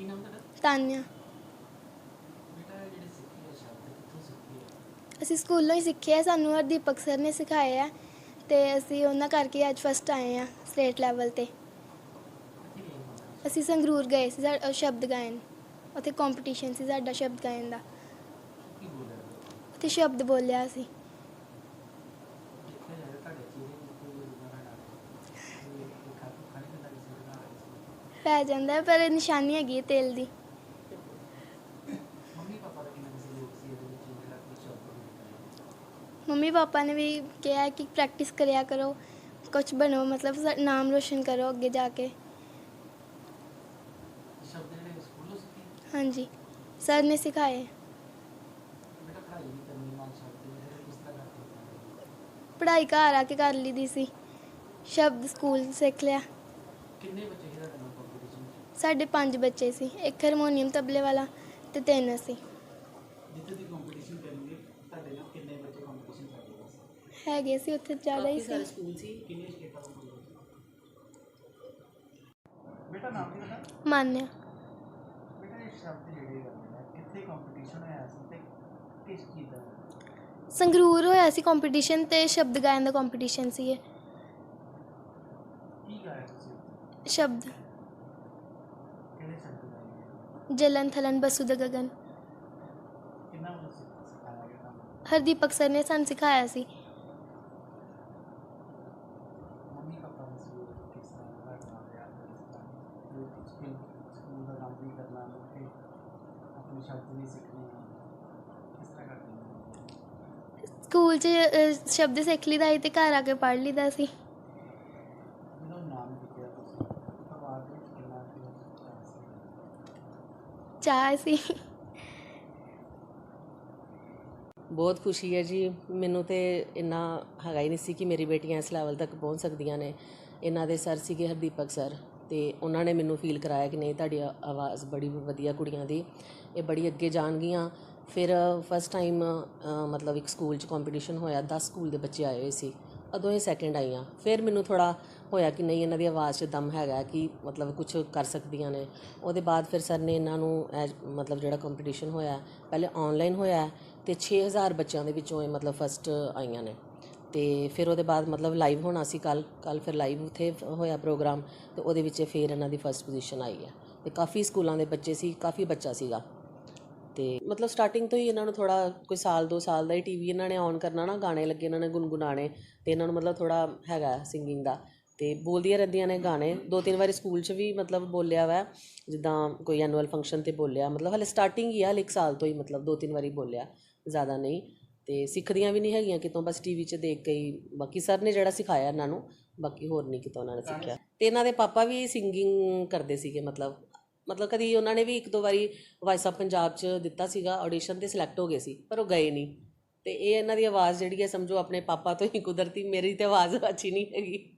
ਕੀ ਨਾਮ ਤੁਹਾਡਾ? ਤਾਨਿਆ। ਬੇਟਾ ਜਿਹੜੇ ਸਿੱਖੀ ਹੈ ਸ਼ਬਦ ਕਿੱਥੋਂ ਸਿੱਖੀ ਹੈ? ਅਸੀਂ ਸਕੂਲੋਂ ਹੀ ਸਿੱਖਿਆ ਸਾਨੂੰ ਹਰਦੀਪਕ ਸਰ ਨੇ ਸਿਖਾਇਆ ਹੈ ਤੇ ਅਸੀਂ ਉਹਨਾਂ ਕਰਕੇ ਅੱਜ ਫਸਟ ਆਏ ਆ ਸਟੇਟ ਲੈਵਲ ਤੇ। ਕਿੱਥੇ ਗਏ ਹੋ ਅਸੀਂ ਸੰਗਰੂਰ ਗਏ ਸੀ ਸਾ- ਅ, ਸ਼ਬਦ ਗਾਇਨ। ਉੱਥੇ ਕੰਪੀਟੀਸ਼ਨ ਸੀ ਸਾਡਾ ਸ਼ਬਦ ਗਾਇਨ ਦਾ। ਕੀ ਬੋਲਿਆ? ਉੱਥੇ ਸ਼ਬਦ ਬੋਲਿਆ ਸੀ ਦੇਖਿਆ ਜਾਵੇ ਤੁਹਾਡੇ ਚਿਹਰੇ ਉੱਤੇ ਕੋਈ ਰੁਗਾ ਨਾ ਡਾਲੇ ਇਹ ਖਾਤੂ ਖਾਣੇ ਦਾ ਕਿਸੇ ਦਾ ਆ ਰਿਹਾ ਪੈ ਜਾਂਦਾ ਹੈ, ਪਰ ਨਿਸ਼ਾਨੀ ਹੈਗੀ ਹੈ ਤੇਲ ਦੀ। ਮੰਮੀ ਪਾਪਾ ਦਾ ਕਿੰਨਾ ਕਿਸੇ ਲੋਕ ਸੀ ਇਹਦੇ ਵਿੱਚ ਜਿਹੜਾ ਕੋਈ ਸ਼ਬਦ ਬੋਲਦਾ ਮੰਮੀ ਪਾਪਾ ਨੇ ਵੀ ਕਿਹਾ ਕਿ ਪ੍ਰੈਕਟਿਸ ਕਰਿਆ ਕਰੋ ਕੁਝ ਬਣੋ ਮਤਲਬ ਸਾ- ਨਾਮ ਰੋਸ਼ਨ ਕਰੋ ਅੱਗੇ ਜਾ ਕੇ। ਸ਼ਬਦ ਜਿਹੜੇ ਸਕੂਲੋਂ ਸਿੱਖੇ? ਹਾਂਜੀ ਸਰ ਨੇ ਸਿਖਾਏ। ਬੇਟਾ ਪੜ੍ਹਾਈ ਵੀ ਕਰਨੀ ਨਾਲ ਸ਼ਬਦ ਜਿਹੜੇ ਕਿਸ ਤਰ੍ਹਾਂ ਕਰਦੇ ਹੋ? ਪੜ੍ਹਾਈ ਘਰ ਆ ਕੇ ਕਰ ਲਈਦੀ ਸੀ ਸ਼ਬਦ ਸਕੂਲ ਸਿੱਖ ਲਿਆ। ਕਿੰਨੇ ਬੱਚੇ ਕੰਪੀਟੀਸ਼ਨ ਚ ਸਾਡੇ ਪੰਜ ਬੱਚੇ ਸੀ ਇੱਕ ਹਾਰਮੋਨੀਅਮ ਤਬਲੇ ਵਾਲਾ ਤੇ ਤਿੰਨ ਅਸੀਂ। ਜਿੱਥੇ ਦੀ ਕੰਪੀਟੀਸ਼ਨ ਕਰਨਗੇ ਤੁਹਾਡੇ ਨਾਲ ਕਿੰਨੇ ਬੱਚੇ ਕੰਪੀਟੀਸ਼ਨ ਕਰਦੇ ਬਸ ਹੈਗੇ ਸੀ ਉੱਥੇ ਜ਼ਿਆਦਾ ਹੀ ਸੀ। ਸਕੂਲ ਸੀ ਕਿੰਨੇ ਸਟੇਟਾਂ ਤੋਂ ਬੇਟਾ ਨਾਮ ਕੀ ਤੁਹਾਡਾ? ਮੰਨਿਆ। ਬੇਟਾ ਇਹ ਸ਼ਬਦ ਜਿਹੜੇ ਕਰਦੇ ਨੇ ਕਿੱਥੇ ਕੰਪੀਟੀਸ਼ਨ ਹੋਇਆ ਸੀ ਤੇ ਕਿਸ ਚੀਜ਼ ਦਾ? ਸੰਗਰੂਰ ਹੋਇਆ ਸੀ ਕੰਪੀਟੀਸ਼ਨ ਤੇ ਸ਼ਬਦ ਗਾਇਨ ਦਾ ਕੰਪੀਟੀਸ਼ਨ ਸੀ ਇਹ। ਕੀ ਗਾਇਆ ਤੁਸੀਂ ਸ਼ਬਦ। ਜਲਨ ਥਲਨ ਬਸੂ ਦਾ ਗਗਨ। ਕਿੰਨਾ ਵੱਲੋਂ ਸਿੱਖ- ਸਿਖਾਇਆ ਗਿਆ ਤੁਹਾਨੂੰ? ਹਰਦੀਪਕ ਸਰ ਨੇ ਸਾਨੂੰ ਸਿਖਾਇਆ ਸੀ। ਮੰਮੀ ਪਾਪਾ ਦਾ ਸੀ ਕਿਸ ਤਰ੍ਹਾਂ ਦਾ ਕੰਮ ਰਿਹਾ ਕਿਸ ਤਰ੍ਹਾਂ ਸਕੂਲ ਸਕੂਲ ਦਾ ਕੰਮ ਵੀ ਕਰਨਾ ਉੱਥੇ ਆਪਣੇ ਸ਼ਬਦ ਵੀ ਸਿੱਖਣੇ ਕਿਸ ਤਰ੍ਹਾਂ ਕਰਦੇ ਹੋ ਸਕੂਲ 'ਚ ਅ, ਸ਼ਬਦ ਸਿੱਖ ਲਈਦਾ ਸੀ ਤੇ ਘਰ ਆ ਕੇ ਪੜ੍ਹ ਲਈਦਾ ਸੀ ਜਦੋਂ ਨਾਮ ਲਿਖਿਆ ਤੁਸੀਂ ਪਰਿਵਾਰ ਦੇ ਵਿੱਚ ਕਿੰਨਾ ਕੁ ਸੀ ਚਾਹ ਸੀ। ਬਹੁਤ ਖੁਸ਼ੀ ਹੈ ਜੀ। ਮੈਨੂੰ ਤੇ ਇੰਨਾ ਹੈਗਾ ਹੀ ਨਹੀਂ ਸੀ ਕਿ ਮੇਰੀ ਬੇਟੀਆਂ ਇਸ ਲੈਵਲ ਤੱਕ ਪਹੁੰਚ ਸਕਦੀਆਂ ਨੇ। ਇਹਨਾਂ ਦੇ ਸਰ ਸੀਗੇ ਹਰਦੀਪਕ ਸਰ ਤੇ ਉਹਨਾਂ ਨੇ ਮੈਨੂੰ ਫੀਲ ਕਰਾਇਆ ਕਿ ਨਹੀਂ, ਤੁਹਾਡੀ ਆਵਾਜ਼ ਬੜੀ ਵਧੀਆ ਕੁੜੀਆਂ ਦੀ। ਇਹ ਬੜੀ ਅੱਗੇ ਜਾਣਗੀਆਂ। ਫਿਰ ਫਸਟ ਟਾਈਮ ਮਤਲਬ ਇੱਕ ਸਕੂਲ 'ਚ ਕੰਪੀਟੀਸ਼ਨ ਹੋਇਆ। 10 ਸਕੂਲ ਦੇ ਬੱਚੇ ਆਏ ਹੋਏ ਸੀ। ਉਦੋਂ ਇਹ ਸੈਕਿੰਡ ਆਈਆਂ। ਫਿਰ ਮੈਨੂੰ ਥੋੜਾ ਹੋਇਆ ਕਿ ਨਹੀਂ, ਇਹਨਾਂ ਦੀ ਆਵਾਜ਼ 'ਚ ਦਮ ਹੈਗਾ ਕਿ ਮਤਲਬ ਕੁਝ ਕਰ ਸਕਦੀਆਂ ਨੇ। ਉਹਦੇ ਬਾਅਦ ਫਿਰ ਸਰ ਨੇ ਇਹਨਾਂ ਨੂੰ ਐਜ- ਮਤਲਬ ਜਿਹੜਾ ਕੰਪੀਟੀਸ਼ਨ ਹੋਇਆ, ਪਹਿਲੇ ਆਨਲਾਈਨ ਹੋਇਆ ਤੇ 6000 ਬੱਚਿਆਂ ਦੇ ਵਿੱਚੋਂ ਇਹ ਮਤਲਬ ਫਸਟ ਆਈਆਂ ਨੇ। ਤੇ ਫਿਰ ਉਹਦੇ ਬਾਅਦ ਮਤਲਬ ਲਾਈਵ ਹੋਣਾ ਸੀ ਕੱਲ ਕੱਲ ਫਿਰ ਲਾਈਵ ਉੱਥੇ ਹੋਇਆ ਪ੍ਰੋਗਰਾਮ ਤੇ ਉਹਦੇ ਵਿੱਚ ਫਿਰ ਇਹਨਾਂ ਦੀ ਫਸਟ ਪੋਜੀਸ਼ਨ ਆਈ ਹੈ। ਤੇ ਕਾਫੀ ਸਕੂਲਾਂ ਦੇ ਬੱਚੇ ਸੀ, ਕਾਫੀ ਬੱਚਾ ਸੀਗਾ। ਤੇ ਮਤਲਬ ਸਟਾਰਟਿੰਗ ਤੋਂ ਹੀ ਇਹਨਾਂ ਨੂੰ ਥੋੜਾ ਕੋਈ ਸਾਲ, ਦੋ ਸਾਲ ਦਾ ਹੀ ਟੀਵੀ ਇਹਨਾਂ ਨੇ ਔਨ ਕਰਨਾ ਨਾ, ਗਾਣੇ ਲੱਗੇ, ਇਹਨਾਂ ਨੇ ਗੁੰਗੁਣਾਣੇ ਤੇ ਇਹਨਾਂ ਨੂੰ ਮਤਲਬ ਥੋੜਾ ਹੈਗਾ ਸਿੰਗਿੰਗ ਦਾ। ਅਤੇ ਬੋਲਦੀਆਂ ਰਹਿੰਦੀਆਂ ਨੇ ਗਾਣੇ। ਦੋ ਤਿੰਨ ਵਾਰੀ ਸਕੂਲ 'ਚ ਵੀ ਮਤਲਬ ਬੋਲਿਆ ਵਾ, ਜਿੱਦਾਂ ਕੋਈ ਐਨੂਅਲ ਫੰਕਸ਼ਨ ਤੇ ਬੋਲਿਆ। ਮਤਲਬ ਹਾਲੇ ਸਟਾਰਟਿੰਗ ਹੀ ਆ, ਹਾਲੇ ਇੱਕ ਸਾਲ ਤੋਂ ਹੀ ਮਤਲਬ ਦੋ ਤਿੰਨ ਵਾਰੀ ਬੋਲਿਆ, ਜ਼ਿਆਦਾ ਨਹੀਂ। ਅਤੇ ਸਿੱਖਦੀਆਂ ਵੀ ਨਹੀਂ ਹੈਗੀਆਂ ਕਿਤੋਂ, ਬਸ ਟੀ ਵੀ 'ਚ ਦੇਖ ਕੇ ਹੀ। ਬਾਕੀ ਸਰ ਨੇ ਜਿਹੜਾ ਸਿਖਾਇਆ ਇਹਨਾਂ ਨੂੰ, ਬਾਕੀ ਹੋਰ ਨਹੀਂ ਕਿਤੋਂ ਉਹਨਾਂ ਨੇ ਸਿੱਖਿਆ। ਅਤੇ ਇਹਨਾਂ ਦੇ ਪਾਪਾ ਵੀ ਸਿੰਗਿੰਗ ਕਰਦੇ ਸੀਗੇ, ਮਤਲਬ ਮਤਲਬ ਕਦੀ ਉਹਨਾਂ ਨੇ ਵੀ ਇੱਕ ਦੋ ਵਾਰੀ ਵਾਇਸ ਆਫ ਪੰਜਾਬ 'ਚ ਦਿੱਤਾ ਸੀਗਾ ਆਡੀਸ਼ਨ ਤੇ ਸਿਲੈਕਟ ਹੋ ਗਏ ਸੀ, ਪਰ ਉਹ ਗਏ ਨਹੀਂ। ਤੇ ਇਹ ਇਹਨਾਂ ਦੀ ਆਵਾਜ਼ ਜਿਹੜੀ ਹੈ, ਸਮਝੋ ਆਪਣੇ ਪਾਪਾ ਤੋਂ ਹੀ ਕੁਦਰਤੀ, ਮੇਰੀ ਤੇ ਆਵਾਜ਼ ਅੱਛੀ ਨਹੀਂ ਹੈਗੀ।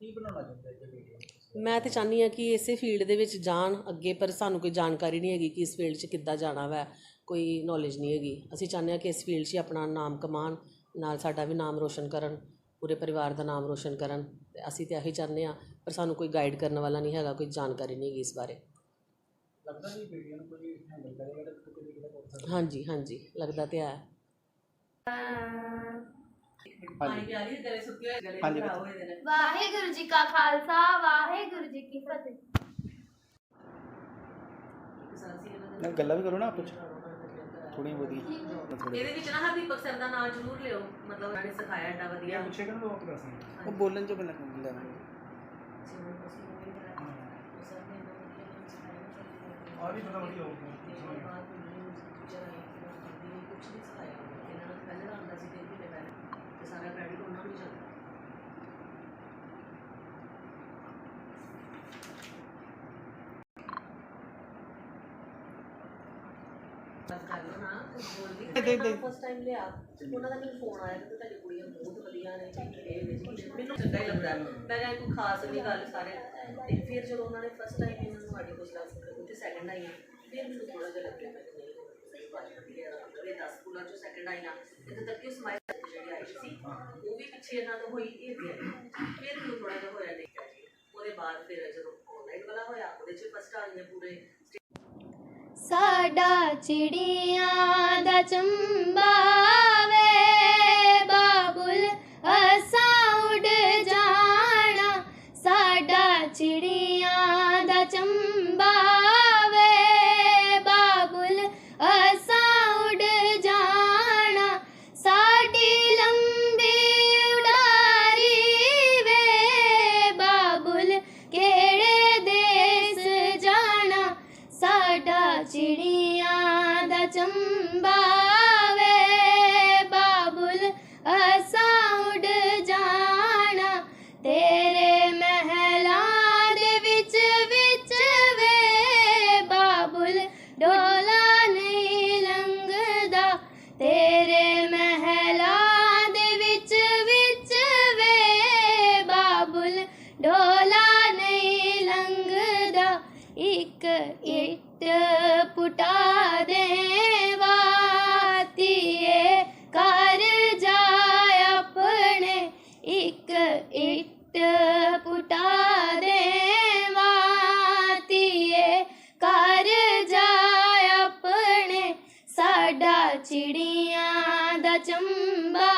ਕੀ ਬਣਾਉਣਾ ਚਾਹੁੰਦੇ ਹੋ ਬੇਟੀਆਂ ਮੈਂ ਤੇ ਚਾਹਨੀ ਆ ਕਿ ਇਸੇ ਫੀਲਡ ਦੇ ਵਿੱਚ ਜਾਣ ਅੱਗੇ ਪਰ ਸਾਨੂੰ ਕੋਈ ਜਾਣਕਾਰੀ ਨਹੀਂ ਹੈਗੀ ਕਿ ਇਸ ਫੀਲਡ 'ਚ ਕਿੱਦਾਂ ਜਾਣਾ ਵੈ। ਕੋਈ ਨੌਲੇਜ ਨਹੀਂ ਹੈਗੀ। ਅਸੀਂ ਚਾਹੁੰਦੇ ਆ ਕਿ ਇਸ ਫੀਲਡ 'ਚ ਹੀ ਆਪਣਾ ਨਾਮ ਕਮਾਉਣ ਨਾਲ ਸਾਡਾ ਵੀ ਨਾਮ ਰੋਸ਼ਨ ਕਰਨ ਪੂਰੇ ਪਰਿਵਾਰ ਦਾ ਨਾਮ ਰੋਸ਼ਨ ਕਰਨ। ਤੇ ਅਸੀਂ ਤੇ ਇਹੀ ਚਾਹੁੰਦੇ ਆ ਪਰ ਸਾਨੂੰ ਕੋਈ ਗਾਈਡ ਕਰਨ ਵਾਲਾ ਨਹੀਂ ਹੈਗਾ ਕੋਈ ਜਾਣਕਾਰੀ ਨਹੀਂ ਹੈਗੀ ਇਸ ਬਾਰੇ। ਲੱਗਦਾ ਨਹੀਂ ਬੇਟੀਆਂ ਨੂੰ ਕੋਈ ਹੈਂਡਲ ਕਰੇਗਾ ਤਾਂ ਕਿਤੇ ਨਾ ਕਿਤੇ ਕਰ ਸਕਦਾ। ਹਾਂਜੀ ਹਾਂਜੀ। ਲੱਗਦਾ ਤੇ ਹੈ ਹਾਂਜੀ ਵਾਹਿਗੁਰੂ ਜੀ ਕਾ ਖਾਲਸਾ ਵਾਹਿਗੁਰੂ ਜੀ ਕੀ ਫਤਿਹ। ਨਾਲ ਗੱਲਾਂ ਵੀ ਕਰੋ ਨਾ ਆਪਸ ਥੋੜੀ ਬਹੁਤੀ। ਇਹਦੇ ਵਿੱਚ ਨਾ ਹਰਦੀਪਕ ਸਰ ਦਾ ਨਾਮ ਜ਼ਰੂਰ ਲਿਓ ਮਤਲਬ ਉਹਨਾਂ ਨੇ ਸਿਖਾਇਆ ਏਡਾ ਵਧੀਆ। ਪੁੱਛੇ ਕਿ ਲੋਕ ਦੱਸਣ ਉਹ ਬੋਲਣ ਚ ਪਹਿਲਾਂ ਲੈਣਾ ਆ ਵੀ ਬੜਾ ਵਧੀਆ ਹੋ ਫਸਟ ਟਾਈਮ ਲਿਆ ਉਹਨਾਂ ਦਾ ਮੈਨੂੰ ਫੋਨ ਆਇਆ ਕਿ ਤੁਹਾਡੀ ਕੁੜੀਆਂ ਬਹੁਤ ਵਧੀਆ ਨੇ ਇਹ ਵਿੱਚ ਮੈਨੂੰ ਚੰਗਾ ਹੀ ਲੱਗਦਾ ਮੈਂ ਕਿਹਾ ਕੋਈ ਖਾਸ ਨਹੀਂ ਗੱਲ ਸਾਰੇ ਤੇ ਫਿਰ ਜਦੋਂ ਉਹਨਾਂ ਨੇ ਫਸਟ ਟਾਈਮ ਇਹਨਾਂ ਨੂੰ ਸਾਡੀ ਕੁਝ ਲੱਗ ਸਕਿਆ ਤੇ ਸੈਕੰਡ ਆਈਆਂ ਫਿਰ ਮੈਨੂੰ ਥੋੜਾ ਜਿਹਾ ਲੱਗਿਆ ਮੈਂ ਕਿ ਨਹੀਂ ਸਹੀ ਬਾਤ ਹੈ ਅਗਲੇ 10 ਸਕੂਲਾਂ ਚੋਂ ਸੈਕੰਡ ਆਈਆਂ ਇੱਥੇ ਤੱਕ ਕਿ ਸਮਾਈਲ ਜਿਹੜੀ ਆਈ ਸੀ ਉਹ ਵੀ ਪਿੱਛੇ ਇਹਨਾਂ ਤੋਂ ਹੋਈ ਇਹ ਗਿਆ ਫਿਰ ਮੈਨੂੰ ਥੋੜਾ ਜਿਹਾ ਹੋਇਆ ਦੇਖਿਆ ਜੀ ਉਹਦੇ ਬਾਅਦ ਫਿਰ ਜਦੋਂ ਆਨਲਾਈਨ ਵਾਲਾ ਹੋਇਆ, ਉਹਦੇ ਚ ਫਸਟ ਆ ਪੂਰੇ ਸਾਡਾ ਚਿੜੀਆਂ ਦਾ ਚੰਬਾ। ਸਾਡਾ ਚਿੜੀਆਂ ਦਾ ਸਾਡਾ ਚਿੜੀਆਂ ਦਾ ਚੰਬਾ